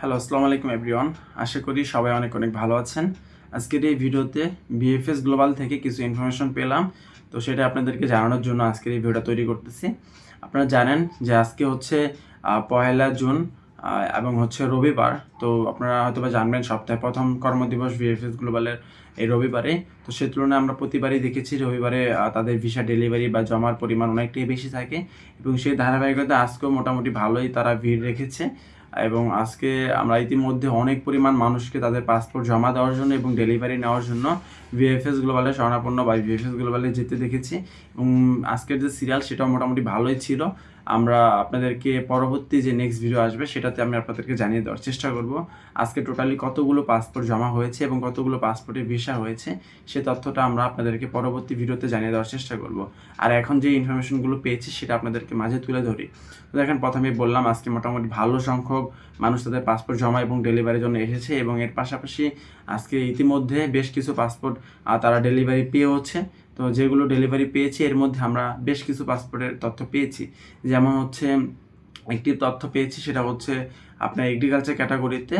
Hello আসসালামু আলাইকুম everyone আশা করি সবাই অনেক অনেক ভালো আছেন। আজকের এই ভিডিওতে বিএফএস গ্লোবাল থেকে কিছু ইনফরমেশন পেলাম। তো সেটা আপনাদেরকে জানানোর জন্য আজকের এই ভিডিওটা তৈরি করতেছি। আপনারা জানেন যে আজকে হচ্ছে পয়লা জুন এবং হচ্ছে রবিবার। তো আপনারা হয়তো বা জানবেন, সপ্তাহে প্রথম কর্মদিবস বিএফএস গ্লোবালের এই রবিবারে। তো সে তুলনায় আমরা প্রতিবারই দেখেছি রবিবারে তাদের ভিসা ডেলিভারি বা জমার পরিমাণ অনেকটাই বেশি থাকে। এবং সেই ধারাবাহিকতা আজকেও মোটামুটি ভালোই তারা ভিড় রেখেছে। এবং আজকে আমরা ইতিমধ্যে অনেক পরিমাণ মানুষকে তাদের পাসপোর্ট জমা দেওয়ার জন্য এবং ডেলিভারি নেওয়ার জন্য ভিএফএস গ্লোবালে স্বর্ণাপন্ন বা ভিএফএস গ্লোবালে যেতে দেখেছি। এবং আজকের যে সিরিয়াল সেটাও মোটামুটি ভালোই ছিল। আমরা আপনাদেরকে পরবর্তী যে নেক্সট ভিডিও আসবে, সেটাতে আমি আপনাদেরকে জানিয়ে দেওয়ার চেষ্টা করব। আজকে টোটালি কতগুলো পাসপোর্ট জমা হয়েছে এবং কতগুলো পাসপোর্টে ভিসা হয়েছে, সে তথ্যটা আমরা আপনাদেরকে পরবর্তী ভিডিওতে জানিয়ে দেওয়ার চেষ্টা করব। আর এখন যে ইনফরমেশনগুলো পেয়েছি, সেটা আপনাদেরকে মাঝে তুলে ধরি। তো দেখেন, প্রথমেই বললাম, আজকে মোটামুটি ভালো সংখ্যক মানুষ তাদের পাসপোর্ট জমা এবং ডেলিভারির জন্য এসেছে এবং এর পাশাপাশি আজকে ইতিমধ্যে বেশ কিছু পাসপোর্ট তারা ডেলিভারি পেয়ে হচ্ছে তো যেগুলো ডেলিভারি পেয়েছি, এর মধ্যে আমরা বেশ কিছু পাসপোর্টের তথ্য পেয়েছি। যেমন হচ্ছে, একটি তথ্য পেয়েছি, সেটা হচ্ছে আপনার এগ্রিকালচার ক্যাটাগরিতে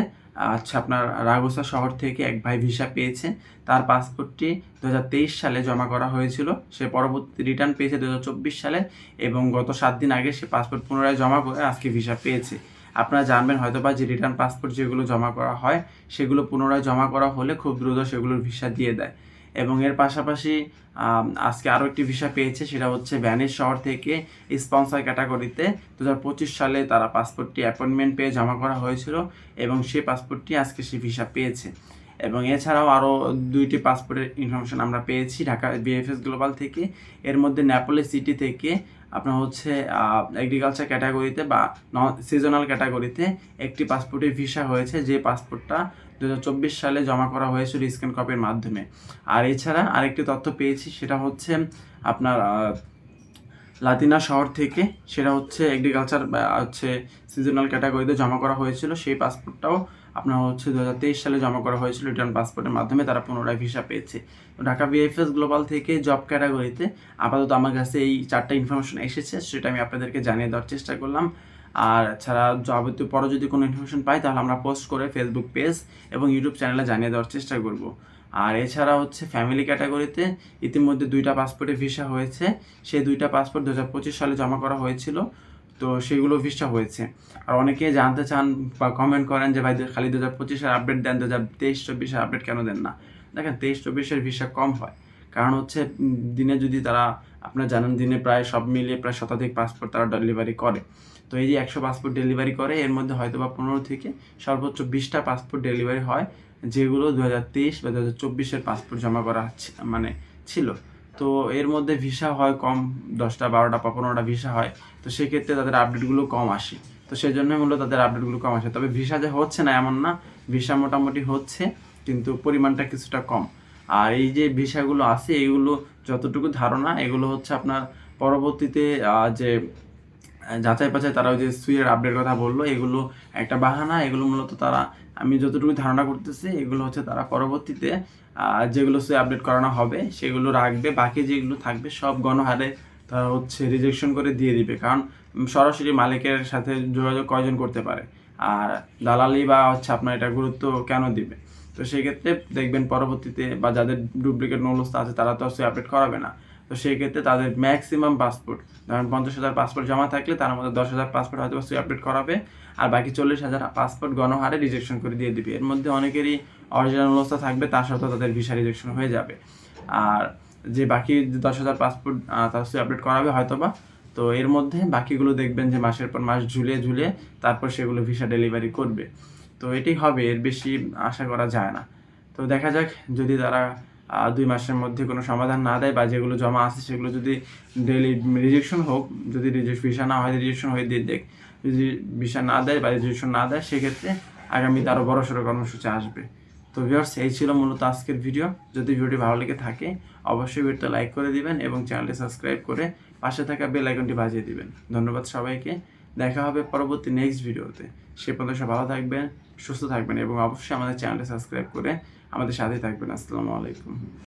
আচ্ছা আপনার রাগুসা শহর থেকে এক ভাই ভিসা পেয়েছে। তার পাসপোর্টটি দু হাজার তেইশ সালে জমা করা হয়েছিল। সে পরবর্তী রিটার্ন পেয়েছে দু হাজার চব্বিশ সালে এবং গত সাত দিন আগে সে পাসপোর্ট পুনরায় জমা করে আজকে ভিসা পেয়েছে। আপনারা জানবেন হয়তো বা যে রিটার্ন পাসপোর্ট যেগুলো জমা করা হয়, সেগুলো পুনরায় জমা করা হলে খুব দ্রুত সেগুলোর ভিসা দিয়ে দেয়। এবং এর পাশাপাশি আজকে আরও একটি ভিসা পেয়েছে, সেটা হচ্ছে ভ্যানিস শহর থেকে স্পন্সার ক্যাটাগরিতে দু হাজার পঁচিশ সালে তারা পাসপোর্টটি অ্যাপয়েন্টমেন্ট পেয়ে জমা করা হয়েছিল এবং সেই পাসপোর্টটি আজকে সে ভিসা পেয়েছে। এবং এছাড়াও আরও দুইটি পাসপোর্টের ইনফরমেশন আমরা পেয়েছি ঢাকা বিএফএস গ্লোবাল থেকে। এর মধ্যে ন্যাপোলি সিটি থেকে আপনার হচ্ছে এগ্রিকালচার ক্যাটাগরিতে বা নন সিজনাল ক্যাটাগরিতে একটি পাসপোর্টের ভিসা হয়েছে, যে পাসপোর্টটা দু হাজার চব্বিশ সালে জমা করা হয়েছিল স্ক্যান কপির মাধ্যমে। আর এছাড়া আরেকটি তথ্য পেয়েছি, সেটা হচ্ছে আপনার লাতিনা শহর থেকে সেটা হচ্ছে এগ্রিকালচার হচ্ছে সিজনাল ক্যাটাগরিতে জমা করা হয়েছিল, সেই পাসপোর্টটাও আপনার হচ্ছে দু হাজার তেইশ সালে জমা করা হয়েছিল রিটার্ন পাসপোর্টের মাধ্যমে, তারা পুনরায় ভিসা পেয়েছে। তো ঢাকা বিএফএস গ্লোবাল থেকে জব ক্যাটাগরিতে আপাতত আমার কাছে এই চারটা ইনফরমেশন এসেছে, সেটা আমি আপনাদেরকে জানিয়ে দেওয়ার চেষ্টা করলাম। আর ছাড়া যাবতীয় পরে যদি কোনো ইনফরমেশন পাই, তাহলে আমরা পোস্ট করে ফেসবুক পেজ এবং ইউটিউব চ্যানেলে জানিয়ে দেওয়ার চেষ্টা করব। আর এছাড়া হচ্ছে ফ্যামিলি ক্যাটাগরিতে ইতিমধ্যে দুইটা পাসপোর্টে ভিসা হয়েছে। সেই দুইটা পাসপোর্ট দু হাজার পঁচিশ সালে জমা করা হয়েছিল। তো সেগুলো ভিসা হয়েছে। আর অনেকে জানতে চান বা কমেন্ট করেন যে, ভাই খালি দু হাজার পঁচিশের আপডেট দেন দু হাজার তেইশ, চব্বিশের আপডেট কেন দেন না? দেখেন, তেইশ, চব্বিশের ভিসা কম হয়। কারণ হচ্ছে দিনে যদি তারা, আপনারা জানেন, দিনে প্রায় সব মিলিয়ে প্রায় শতাধিক পাসপোর্ট তারা ডেলিভারি করে। তো এই যে একশো পাসপোর্ট ডেলিভারি করে, এর মধ্যে হয়তো বা পনেরো থেকে সর্বোচ্চ বিশটা পাসপোর্ট ডেলিভারি হয়, যেগুলো দু হাজার তেইশ বা দু হাজার চব্বিশের পাসপোর্ট জমা করা মানে ছিল। তো এর মধ্যে ভিসা হয় কম, দশটা, বারোটা বা পনেরোটা ভিসা হয়। তো সেক্ষেত্রে তাদের আপডেটগুলো কম আসে। তো সেই জন্য মূলত তাদের আপডেটগুলো কম আসে। তবে ভিসা যে হচ্ছে না এমন না, ভিসা মোটামুটি হচ্ছে, কিন্তু পরিমাণটা কিছুটা কম। আর এই যে ভিসাগুলো আছে, এগুলো যতটুকু ধারণা, এগুলো হচ্ছে আপনার পরবর্তীতে যে যাচাই বাছাই তারা ওই যে সুইয়ের আপডেট কথা বলল, এগুলো একটা বাহানা, এগুলো মূলত তারা, আমি যতটুকু ধারণা করতেছি, এগুলো হচ্ছে তারা পরবর্তীতে যেগুলো সুই আপডেট করানো হবে, সেগুলো রাখবে, বাকি যেগুলো থাকবে সব গণহারে তারা হচ্ছে রিজেকশন করে দিয়ে দিবে, কারণ সরাসরি মালিকের সাথে যোগাযোগ কয়জন করতে পারে, আর দালালি বা হচ্ছে আপনার এটা গুরুত্ব কেন দিবে? তো সেক্ষেত্রে দেখবেন পরবর্তীতে বা যাদের ডুপ্লিকেট নৌলস্তা আছে তারা তো সে আপডেট করাবে না। তো সেই ক্ষেত্রে তাদের ম্যাক্সিমাম পাসপোর্ট ধরেন পঞ্চাশ হাজার পাসপোর্ট জমা থাকলে তার মধ্যে দশ হাজার পাসপোর্ট হয়তো সে আপডেট করাবে, আর বাকি চল্লিশ হাজার পাসপোর্ট গণহারে রিজেকশন করে দিয়ে দিবে। এর মধ্যে অনেকেরই অরিজিনাল অবস্থা থাকবে তার সত্ত্বেও তাদের ভিসা রিজেকশন হয়ে যাবে। আর যে বাকি দশ হাজার পাসপোর্ট তার সে আপডেট করাবে হয়তোবা, তো এর মধ্যে বাকিগুলো দেখবেন যে মাসের পর মাস ঝুলিয়ে ঝুলিয়ে তারপর সেগুলো ভিসা ডেলিভারি করবে। তো এটি হবে, এর বেশি আশা করা যায় না। তো দেখা যাক, যদি তারা দুই মাসের মধ্যে কোনো সমাধান না দেয় বা যেগুলো জমা আছে সেগুলো যদি ডেলি রিজেকশন হোক, যদি ভিসা না হয় রিজেকশন হয়ে দিয়ে দেখ। যদি ভিসা না দেয় বা রিজেকশন না দেয়, সেক্ষেত্রে আগামীতে আরও বড় সড়ো কর্মসূচি আসবে। তো ভিউয়ার্স এই ছিল মূলত আজকের ভিডিও যদি ভিডিওটি ভালো লেগে থাকে, অবশ্যই ভিডিওটা লাইক করে দিবেন এবং চ্যানেলটি সাবস্ক্রাইব করে পাশে থাকা বেল আইকনটি বাজিয়ে দিবেন। ধন্যবাদ সবাইকে। দেখা হবে পরবর্তী নেক্সট ভিডিওতে সে পর্যন্ত ভালো থাকবেন, সুস্থ থাকবেন এবং অবশ্যই আমাদের চ্যানেলটি সাবস্ক্রাইব করে আমাদের সাথে থাকবেন আসসালামু আলাইকুম।